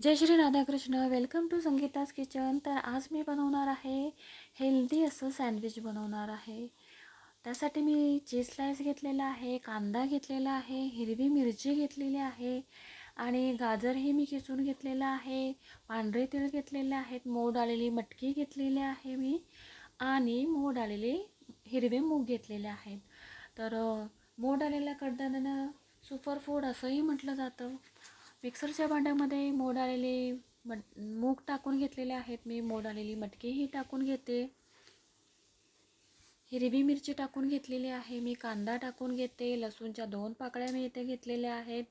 Jai Shri Radhakrishna. Welcome to Sangeeta's kitchen तर आज मी बनवणार आहे हेल्दी असं सँडविच बनवणार आहे. त्यासाठी मी चीज स्लाइस घेतलेला आहे कांदा घेतलेला आहे हिरवी मिरची घेतलेली आहे आणि गाजरही मी किसून घेतलेलं आहे. पांढरे तीळ घेतलेले आहेत मोड आलेली मटकी घेतलेली आहे मी आणि मोड आलेले हिरवे मूग घेतलेले आहेत. तर मोड आलेल्या कडधान्यांना सुपर फूड असंही म्हटलं जातं. मिक्सरच्या भांड्यामध्ये मोड आलेले मट मूग टाकून घेतलेले आहेत. मी मोड आलेली मटकीही टाकून घेते. हिरवी मिरची टाकून घेतलेली आहे. मी कांदा टाकून घेते. लसूणच्या दोन पाकळ्या मी इथे घेतलेल्या आहेत.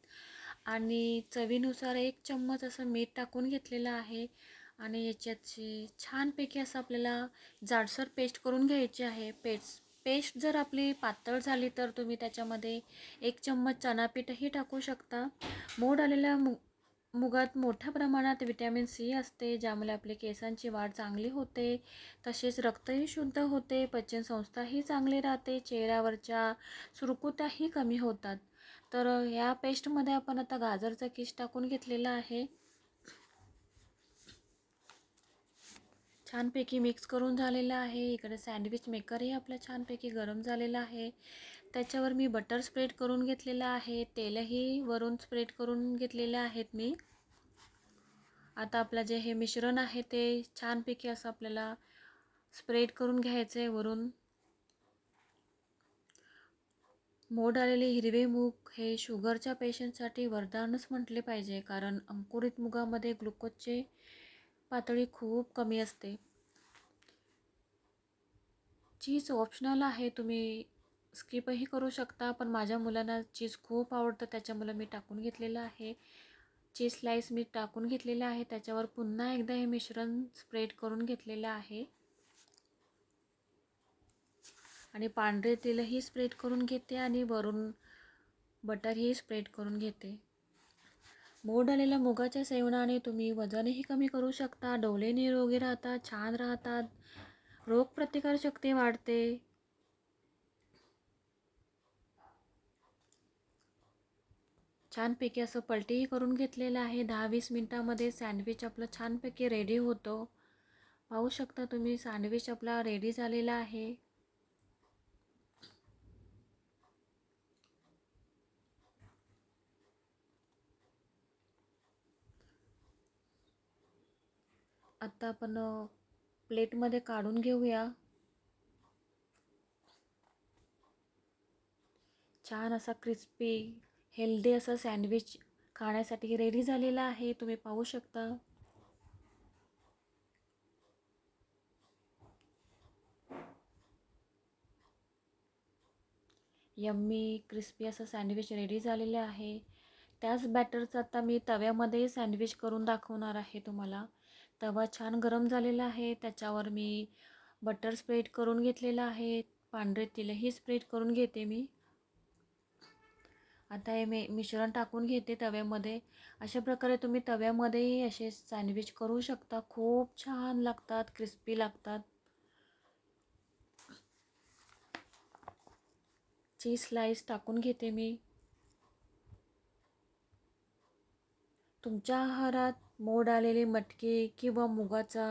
आणि चवीनुसार एक चम्मच असं मीठ टाकून घेतलेलं आहे. आणि याच्याची छानपैकी असं आपल्याला जाडसर पेस्ट करून घ्यायची आहे. पेस्ट पेस्ट जर आपली पातळ झाली तर तुम्ही त्याच्यामध्ये एक चम्मच चणापीठही टाकू शकता. मोड आलेल्या मु मुगात मोठ्या प्रमाणात विटॅमिन सी असते ज्यामुळे आपले केसांची वाढ चांगली होते. तसेच रक्तही शुद्ध होते पचनसंस्थाही चांगली राहते चेहऱ्यावरच्या सुरकुत्याही कमी होतात. तर ह्या पेस्टमध्ये आपण आता गाजरचा किस टाकून घेतलेला आहे. छानपैकी मिक्स करून झालेलं आहे. इकडे सँडविच मेकरही आपला छानपैकी गरम झालेला आहे. त्याच्यावर मी बटर स्प्रेड करून घेतलेलं आहे. तेलही वरून स्प्रेड करून घेतलेले आहेत मी. आता आपलं जे हे मिश्रण आहे ते छानपैकी असं आपल्याला स्प्रेड करून घ्यायचं आहे वरून. मोड आलेले हिरवे मूग हे शुगरच्या पेशंटसाठी वरदानच म्हटले पाहिजे. कारण अंकुरित मुगामध्ये ग्लुकोजचे पातळी खूप कमी असते. चीज ऑप्शनल आहे तुम्ही स्किपही करू शकता पण माझ्या मुलांना चीज खूप आवडतं त्याच्यामुळे मी टाकून घेतलेलं आहे. चीज स्लाइस मी टाकून घेतलेलं आहे त्याच्यावर पुन्हा एकदा हे मिश्रण स्प्रेड करून घेतलेलं आहे. आणि पांढरे तेलही स्प्रेड करून घेते आणि वरून बटरही स्प्रेड करून घेते. मोड आलेल्या मुगाच्या सेवनाने तुम्ही वजनही कमी करू शकता डोले निरोगी राहतात छान राहतात. रोगप्रतिकारशक्ती वाढते. छानपैकी असं पलटीही करून घेतलेलं आहे. दहा वीस मिनटामध्ये सँडविच आपलं छानपैकी रेडी होतो. पाहू शकता तुम्ही सँडविच आपला रेडी झालेला आहे. आता आपण प्लेटमध्ये काढून घेऊया. छान असा क्रिस्पी हेल्दी असं सँडविच खाण्यासाठी रेडी झालेला आहे. तुम्ही पाहू शकता. यम्मी क्रिस्पी असं सँडविच रेडी झालेलं आहे. त्याच बॅटरचं आता मी तव्यामध्ये सँडविच करून दाखवणार आहे तुम्हाला. तवा छान गरम झालेला आहे. त्याच्यावर मी बटर स्प्रेड करून घेतलेलं आहे. पांढरे तिलही स्प्रेड करून घेते मी. आता हे मी मिश्रण टाकून घेते तव्यामध्ये. अशा प्रकारे तुम्ही तव्यामध्येही असे सँडविच करू शकता. खूप छान लागतात क्रिस्पी लागतात. चीज स्लाईस टाकून घेते मी. तुमच्या आहारात मोड आलेले मटकी किंवा मुगाचा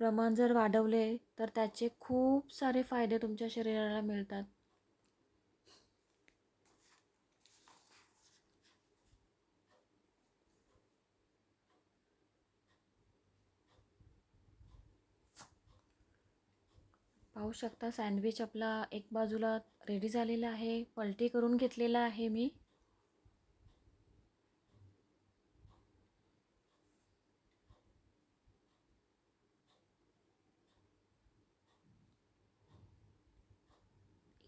प्रमाण जर वाढवले तर त्याचे खूप सारे फायदे तुमच्या शरीराला मिळतात. पाहू शकता सँडविच आपला एक बाजूला रेडी झालेला आहे. पलटी करून घेतलेला आहे मी.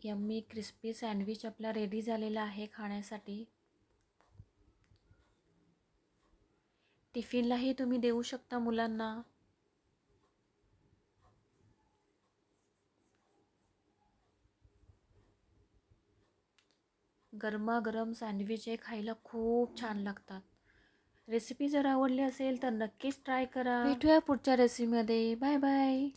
यम्मी क्रिस्पी सँडविच आपला रेडी झालेला आहे खाण्यासाठी. टिफिनलाही तुम्ही देऊ शकता मुलांना. गरमागरम सँडविच हे खायला खूप छान लागतात. रेसिपी जर आवडली असेल तर नक्कीच ट्राय करा. भेटूया पुढच्या रेसिपीमध्ये. Bye bye.